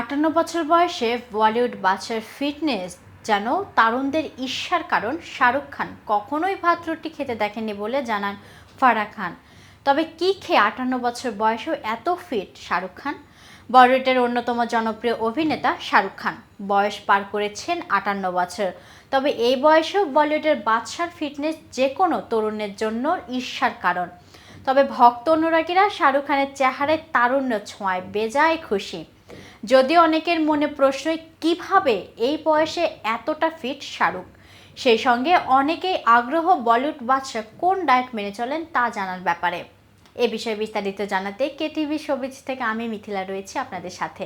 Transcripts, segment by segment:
আটান্ন বছর বয়সে বলিউড বাচ্চার ফিটনেস যেন তারুণদের ঈর্ষার কারণ, শাহরুখ খান কখনোই ভাত রুটি খেতে দেখেননি বলে জানান ফারাহ খান। তবে কি খেয়ে আটান্ন বছর বয়সেও এত ফিট শাহরুখ খান? বলিউডের অন্যতম জনপ্রিয় অভিনেতা শাহরুখ খান বয়স পার করেছেন আটান্ন বছর। তবে এই বয়সেও বলিউডের বাদশার ফিটনেস যে কোনো তরুণের জন্য ঈর্ষার কারণ। তবে ভক্ত অনুরাগীরা শাহরুখ খানের চেহারায় তারুণ্য ছোঁয়ায়, বেজায় খুশি। যদিও অনেকের মনে প্রশ্ন কীভাবে এই বয়সে এতটা ফিট শাহরুখ? সেই সঙ্গে অনেকেই আগ্রহ বলিউড বাদশাহ কোন ডায়েট মেনে চলেন তা জানার ব্যাপারে। এ বিষয়ে বিস্তারিত জানাতে কেটিভি সবিজ থেকে আমি মিথিলা রয়েছি আপনাদের সাথে।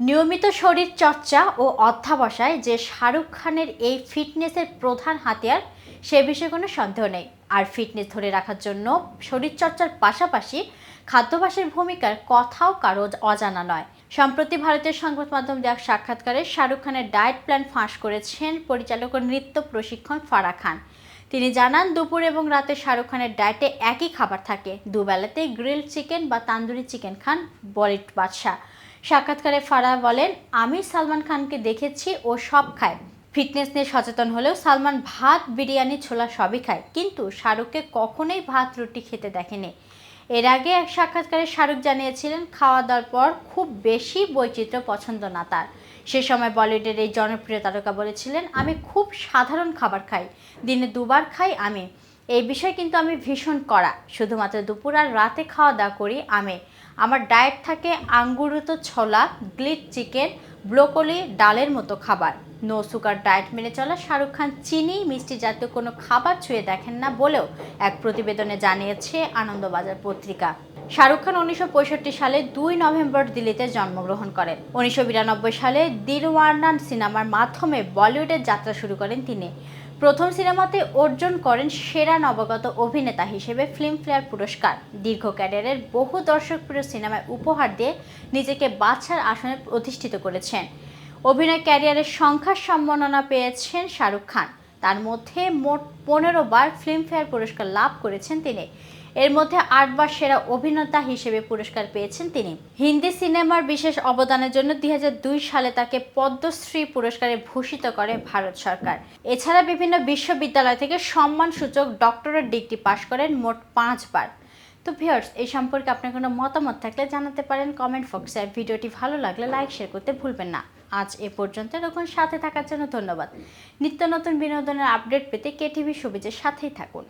নিয়মিত শরীর চর্চা ও অধ্যাবসায় যে শাহরুখ খানের এই ফিটনেসের প্রধান হাতিয়ার, সে বিষয়ে কোনো সন্দেহ নেই। আর ফিটনেস ধরে রাখার জন্য শরীরচর্চার পাশাপাশি খাদ্যাভ্যাসের ভূমিকার কথাও কারও অজানা নয়। সম্প্রতি ভারতের সংবাদ মাধ্যম দেওয়া সাক্ষাৎকারে শাহরুখ খানের ডায়েট প্ল্যান ফাঁস করেছেন পরিচালক ও নৃত্য প্রশিক্ষণ ফারা খান। তিনি জানান, দুপুর এবং রাতে শাহরুখ খানের ডায়েটে একই খাবার থাকে। দুবেলাতেই গ্রিল চিকেন বা তান্দুরি চিকেন খান বলিউড বাদশাহ। সাক্ষাৎকারে ফারা বলেন, আমি সালমান খানকে দেখেছি, ও সব খায়। ফিটনেস নিয়ে সচেতন হলেও সালমান ভাত, বিরিয়ানি, ছোলা সবই খায়। কিন্তু শাহরুখকে কখনোই ভাত, রুটি খেতে দেখেনি। এর আগে এক সাক্ষাৎকারে শাহরুখ জানিয়েছিলেন, খাওয়া দাওয়ার পর খুব বেশি বৈচিত্র্য পছন্দ না তার। সে সময় বলিউডের এই জনপ্রিয় তারকা বলেছিলেন, আমি খুব সাধারণ খাবার খাই, দিনে দুবার খাই আমি। এই বিষয়ে কিন্তু আমি ভীষণ কড়া। শুধুমাত্র দুপুর আর রাতে খাওয়া দাওয়া করি আমি। আমার ডায়েট থাকে আঙ্গুরুত ছোলা গ্লিট চিকেন ব্রোকলি, ডালের মতো খাবার। নো সুগার ডায়েট মেনে চলা শাহরুখ খান চিনি, মিষ্টি জাতীয় কোনো খাবার ছুঁয়ে দেখেন না বলেও এক প্রতিবেদনে জানিয়েছে আনন্দবাজার পত্রিকা। শাহরুখ খান উনিশশো পঁয়ষট্টি সালে দুই নভেম্বর দিল্লিতে জন্মগ্রহণ করেন। উনিশশো বিরানব্বই সালে দিলওয়ার্নান সিনেমার মাধ্যমে বলিউডের যাত্রা শুরু করেন তিনি। প্রথম সিনেমাতে অর্জন করেন সেরা নবাগত অভিনেতা হিসেবে ফিল্মফেয়ার পুরস্কার। দীর্ঘ ক্যারিয়ারের বহু দর্শকপ্রিয় সিনেমায় উপহার দিয়ে নিজেকে বাছার আসনে প্রতিষ্ঠিত করেছেন। অভিনয় ক্যারিয়ারের সংখ্যার সম্মাননা পেয়েছেন শাহরুখ খান। তার মধ্যে মোট পনেরো বার ফিল্মফেয়ার পুরস্কার লাভ করেছেন তিনি। এর মধ্যে আটবার সেরা অভিনেতা হিসেবে পুরস্কার পেয়েছেন তিনি। হিন্দি সিনেমার বিশেষ অবদানের জন্য দু হাজার দুই সালে তাকে পদ্মশ্রী পুরস্কারে ভূষিত করে ভারত সরকার। এছাড়া বিভিন্ন বিশ্ববিদ্যালয় থেকে সম্মানসূচক ডক্টরেট ডিগ্রি পাশ করেন মোট পাঁচবার তো ভিউয়ার্স, এই সম্পর্কে আপনার কোনো মতামত থাকলে জানাতে পারেন কমেন্ট বক্সে। আর ভিডিওটি ভালো লাগলে লাইক, শেয়ার করতে ভুলবেন না। আজ এ পর্যন্ত এরকম সাথে থাকার জন্য ধন্যবাদ। নিত্য নতুন বিনোদনের আপডেট পেতে কেটিভি সুবিজের সাথেই থাকুন।